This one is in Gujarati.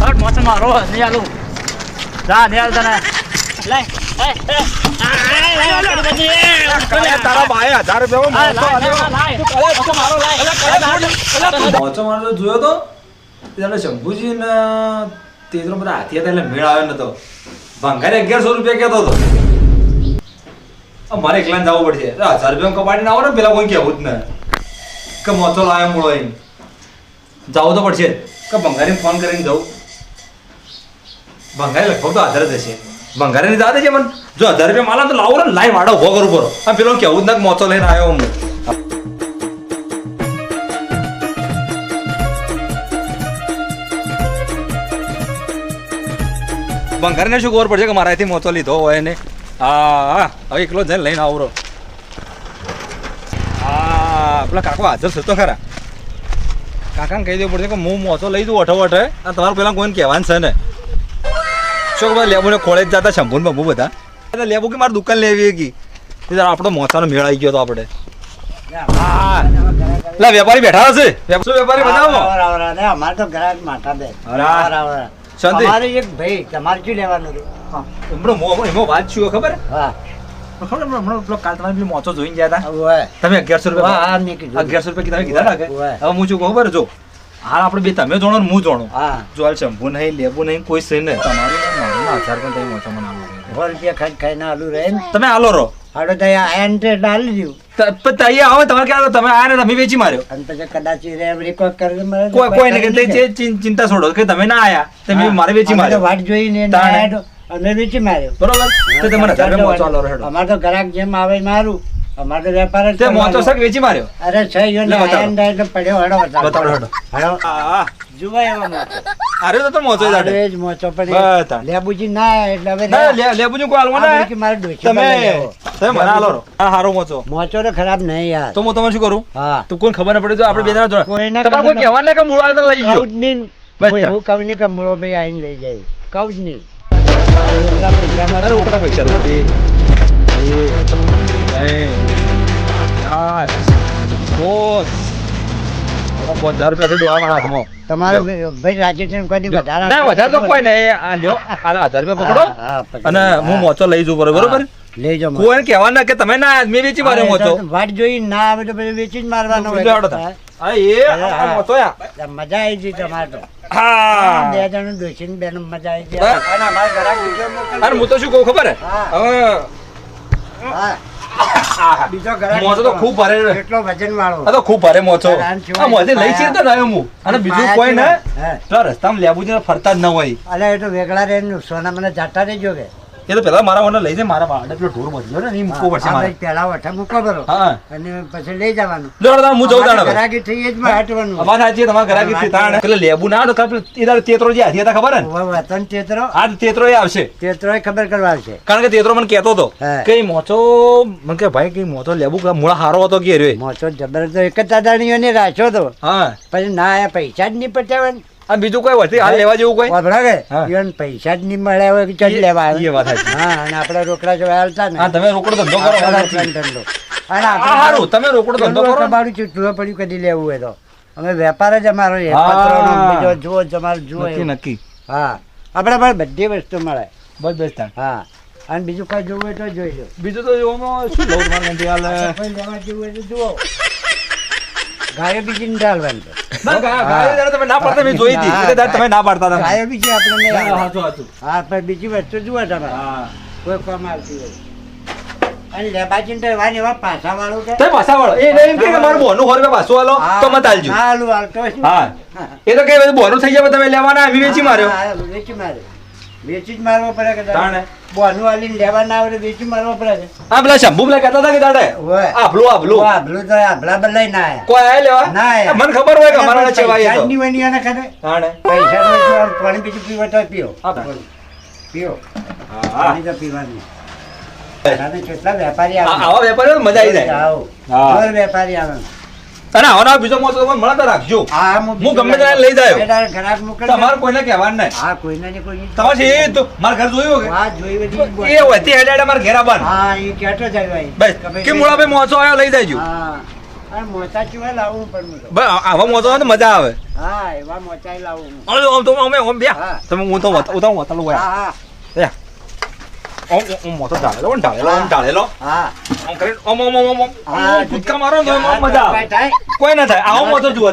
હટ મોચો મારો નહીં આલું જા નહીં આલ તને લે શંભુજી ને તેજરો બધા હાથી હતા એટલે મેળ આવ્યો નતો ભંગારે અગિયારસો રૂપિયા કહેતો હતો મારે એકલા જવું પડશે હજાર રૂપિયા કપાડીને આવો ને પેલા કોઈ કહેવું જ ને કે મોચો લાવ્યો મૂળો જવું તો પડશે કે ભંગારીને ફોન કરીને જવું ભંગારી લગભગ તો આધાર જ હશે. ભંગારી ની દાદા છે મને. જો હજાર રૂપિયા માલા તો લાવો ને લાઈ વાડો ઊભો કરું પડો આ પેલો કેવું જ ના મોચો લઈને આવ્યો હું. બંગારને શું ખબર પડશે કે મારાથી મોચો લીધો હોય ને? હા હા, હવે એકલો જઈને લઈને આવરો હા, પેલા કાકો હાજર છે તો ખરા. કાકાને કહી દેવું પડશે કે હું મોચો લઈ દઉં અઠો અઠે આ તમારે પેલા કોઈને કહેવાનું છે ને? શું ખબર લેબુ ને જતા શંભુ ને બંબુ બધા. એટલે લેબુ કે મારે દુકાન લેવી હતી આપણો મોસાનો મેળ આવી ગયો હતો આપણે. લા વેપારી બેઠા હશે. શું વેપારી બતાવો? અમારે તો ગ્રાહક માથા આ. શાંતિ. અમારે એક ભાઈ તમારે શું લેવાનું હમણાં એમાં વાત શું ખબર? હા. ખબર હમણાં પેલો કાલ તમારે પેલી મોચો જોઈને ગયા હતા તમે અગિયારસો રૂપિયા હા અગિયારસો રૂપિયા કીધા ના હવે હું શું કહું ખબર? જો હાલ આપણે બે તમે જોણો ને હું જોણો. હા. જો હાલ શંભુ નહીં લેબુ નહીં કોઈ છે નહીં. તમારું ને મારું ને હજાર પણ તમે મોચો મને આલો. સો રૂપિયા ખાઈ ખાઈને આલુ રહે. ને તમે આલો રહો. હાડો તો આયા ને ડાલી દીધું પણ તઈએ આવે તમારે ક્યાં તમે આયા તમે વેચી માર્યો. અને પછી કદાચ ઈ રેકોર્ડ કરે મારે કોઈ કોઈ ને કે કરી તે દે. ચિં- ચિંતા છોડો કે તમે ના આયા તમે મારે વેચી માર્યો. વાટ જોઈને અમે વેચી માર્યો. બરોબર? તો તમે મોચો આલો અમારે તો ગ્રાહક જેમ આવે મારું અમારે તો વેપાર જ તે મોચો કરવાનો. વેચી માર્યો. અરે છે પડ્યો હડો બતાડો, હેડો. હડો. એવો મોચો. અરે તો મોચો જાડે. જ મોચો પણ. લેબુજી ના એટલે હવે ના ના. લે લેબુ કોઈ આલવા ના કે મારે ડોશી તમે તમે મને આલો. હા હારો મોચો મોચો તો ખરાબ નહીં યાર. તો હું તમને શું કરું? હા. તું કોણ ખબર ના પડે તો આપણે બે જણા જોડે કોઈને તમારે કોઈ કહેવા ના કે મૂળ તો લઈ ગયો. નહીં. બસ કોઈ ચાલ. કહું નહીં કે મૂળો ભાઈ આઈને લઈ જાય. કહું જ નહીં. અરે ઉપરા પૈસા લો. બે, ત્રણ, ચાર, પાંચ. હવે હજાર રૂપિયા થી ડોહામાં હાથમાં. તમારો ભાઈ રાજેશ કોઈ વધારે ના વધારે તો કોઈ નહીં. આ લ્યો આ હજાર રૂપિયા પકડો. હા, હા, અને હું મોચો લઈ જઉં બરોબર? બરોબર લઈ જાઉં. કોઈને કહેવા ના કે તમે ના મેં વેચી માર્યો મોચો. વાટ જોઈ ના આવે તો પછી વેચી જ મારવાનો. મજા આવી ગઈ તમારે તો. હા. બે જણ ડોશી બેન મજા આવી ગઈ. તો શું કહું ખબર? હા. બીજો મોચો તો ખૂબ ભારે એટલો વજન વાળો આ તો ખૂબ ભારે મોચો આ મોચે લઈ છે તો ના હું અને બીજું કોઈ ને. પેલા રસ્તામાં લેબુ છે ફરતા જ ન હોય. અલે એ તો વેગળા રે સોના મને જાતા રહેજો કે. એ તો પેલા મારા મને લઈ જાય મારા પેલો ઢોર બચ્યો ને એ મૂકવો પડશે મારે. પેલા વઠા મૂકો બરો. હા. અને પછી લઈ જવાનું. લો દાદા હું જઉં દાડા. ઘરાકી થઈ જ માં હટવાનું. અમારે સાચી તમાર ગરાગી થઈ તાણ. એટલે લેબુ ના તો એ દાડે તેતરો જે હાથી હતા ખબર ને? વતન તેતરો. આ તેતરો એ આવશે. તેતરોય ખબર કરવા છે કારણ કે તેતરો મને કહેતો હતો હા. કે મોચો મને કે ભાઈ કે મોચો લેબુ કે મૂળા હારો હતો કે રહ્યો મોચો જબરદસ્ત એક જ દાદાણીઓને રાખ્યો તો હા. પછી ના આયા પૈસા જ નહીં પટાવે ને આ બીજું કોઈ વધી હાલ લેવા જેવું કોઈ? વાપરા કે? ઈવન પૈસા જ નહીં મળ્યા હોય કે ચડ લેવા એ વાત હા અને આપણે રોકડા જો હાલતા ને. હા તમે રોકડો ધંધો કરો ધંધો. અને આપણે તમે રોકડો ધંધો કરો. ને. બાળું પડ્યું કદી લેવું હોય તો. અમે વેપાર જ અમારો છે. પત્રનો બીજો જુઓ તમારે જુઓ નક્કી હા. આપણે પણ બધી વસ્તુ મળે. બસ બસ હા. અને બીજું કઈ જોવું હોય તો જોઈ લો. બીજું તો જોવામાં શું લઉં તમારે ત્યાંથી હાલ? લેવા જેવું હોય તો જુઓ. ગાયો બીજી ને ડાલવાની તો. ના, ગા- ગાય જરા તમે ના પાડતા મેં જોઈ હતી. હા, એટલે તાર તમે ના પાડતા હતા. ગાયો બીજી આપણે નહીં હા, આવે. હાચું, હાચું. હા પણ બીજી વસ્તુ જુઓ તમારે કોઈ કામ આવતી હોય અને લેબાજીને તો એવા ને પાછા વાળું કે તમે પાછા વળો. એ એમ કે કે મારું બોનું સો રૂપિયા આલો, તો મત આલજો. હા, હાલું, હાલતો હા. એ તો કે બોનું થઈ જાય તમે લેવાના આવી વેચી માર્યો હા, હા, વેચી માર્યો વેચી જ મારવા પડે કે તાણે. બોનું આલીને લેવા ના આવે વેચી મારવો પડે છે હા પેલા શંભુ પેલા કહેતા હતા કે દાડે ઓય. આભલું આભલું તો આભલા બદલાઈ ના આયા. કોઈ આયા લેવા ના આયા. મને ખબર હોય કે અમારા તો આને. તાણે. પૈસા પાણી બીજું પીવો તો પીઓ પીઓ હા. પાણી તો પીવાનું કેટલા વેપારી આવે મજા આવી જાય આવો. વેપારી આવે અને આવાનો બીજો મોટો તમે મળતા રાખજો. હા હું ગમે ત્યારે લઈ જાય. તમારે કોઈને કહેવાનું નહીં. હા કોઈને ને કોઈ તમારે એ તો મારા ઘર જોયું કે? હા જોયું એ હોય તે હેડાડે મારા ઘેર આવવાનું. હા એ કેટો જાય ભાઈ બસ કે ભાઈ મોસો આવ્યો લઈ જાયજો હા મોચા મજા આવે. હા એવા મોચા લાવું અમે બે. તમે હું તો હું તો વતાલું હોય. હા હા ઢાળેલો ઢાળેલો ઢાળેલો આમ કૂદકા મારો ને મજા કોઈ ના થાય આવો મતો જુઓ